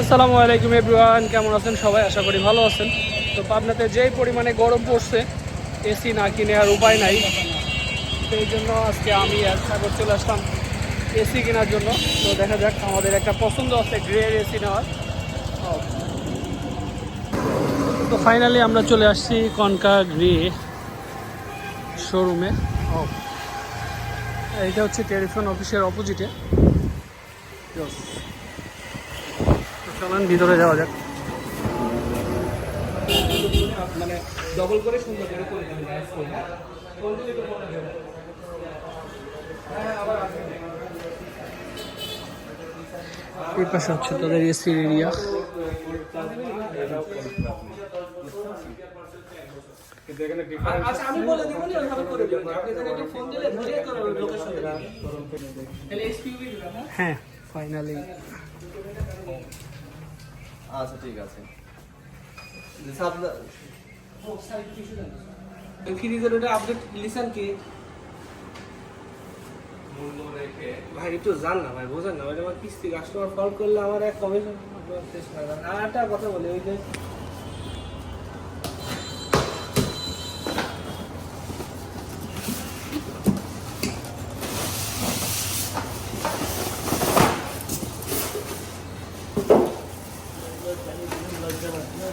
আসসালামু আলাইকুম এভরিওয়ান, কেমন আছেন? সবাই আশা করি ভালো আছেন। তো পাবনাতে যেই পরিমাণে গরম পড়ছে, এসি না কিনে আর উপায় নাই। সেই জন্য আজকে আমি আর সাগর চলে আসলাম এসি কেনার জন্য। তো দেখা যাক, আমাদের একটা পছন্দ আছে গ্রের এসি নেওয়ার। তো ফাইনালি আমরা চলে আসছি কনকা গ্রে শোরুমে ও এইটা হচ্ছে টেলিফোন অফিসের অপোজিটে চলেন ভিতরে যাওয়া যাক। মানে ডবল করে সুন্দর করে করে এই পাশে হচ্ছে তাদের এসি এরিয়া আচ্ছা হ্যাঁ? হ্যাঁ ফাইনালি আচ্ছা ঠিক আছে। ফ্রিজের ওটা আপডেট লিসান কি? ভাই, একটু জান ভাই, বোঝেন না ওইটা আমার কিস্তি কাস্টমার কল করলে আমার এক কমিশন আর একটা কথা বলি, ওই যে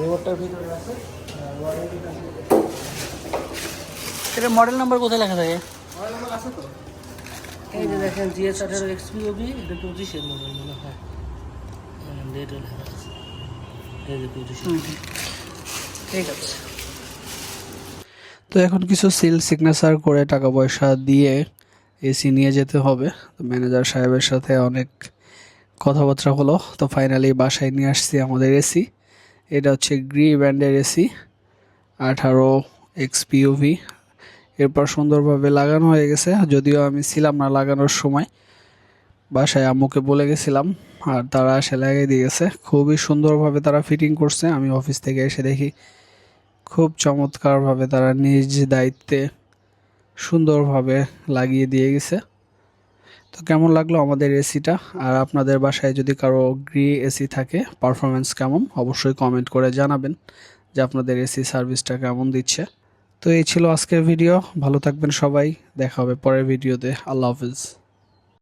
রিমোটটার ভিতরে আছে এটা মডেল নাম্বার কোথায় লেখা থাকে? মোবাইল নাম্বার আছে তো? এই যে দেখেন জিএস আঠারো এক্সপিওবি এটা পঁচিশের মোবাইল মনে হয়। ডেটও লেখা আছে। এই যে পঁচিশে। ঠিক আছে। তো এখন কিছু সিল সিগনেচার করে টাকা পয়সা দিয়ে এসি নিয়ে যেতে হবে। তো ম্যানেজার সাহেবের সাথে অনেক কথাবার্তা হলো। তো ফাইনালি বাসায় নিয়ে আসছি আমাদের এসি এটা হচ্ছে গ্রি ব্র্যান্ডের এসি, আঠারো এক্সপিউভি এরপর সুন্দরভাবে লাগানো হয়ে গেছে, যদিও আমি ছিলাম না লাগানোর সময়। বাসায় আম্মুকে বলে গেছিলাম, আর তারা এসে লাগিয়ে দিয়ে গেছে। খুবই সুন্দরভাবে তারা ফিটিং করছে, আমি অফিস থেকে এসে দেখি খুব চমৎকারভাবে তারা নিজ দায়িত্বে সুন্দরভাবে লাগিয়ে দিয়ে গেছে। তো কেমন লাগল আমাদের এসিটা? আর আপনাদের বাসায় যদি কারও গ্রি এসি থাকে পারফরমেন্স কেমন? অবশ্যই কমেন্ট করে জানাবেন যে আপনাদের এসি সার্ভিসটা কেমন দিচ্ছে। তো এই ছিল আজকের ভিডিও ভালো থাকবেন সবাই। দেখা হবে পরের ভিডিওতে আল্লাহ হাফিজ।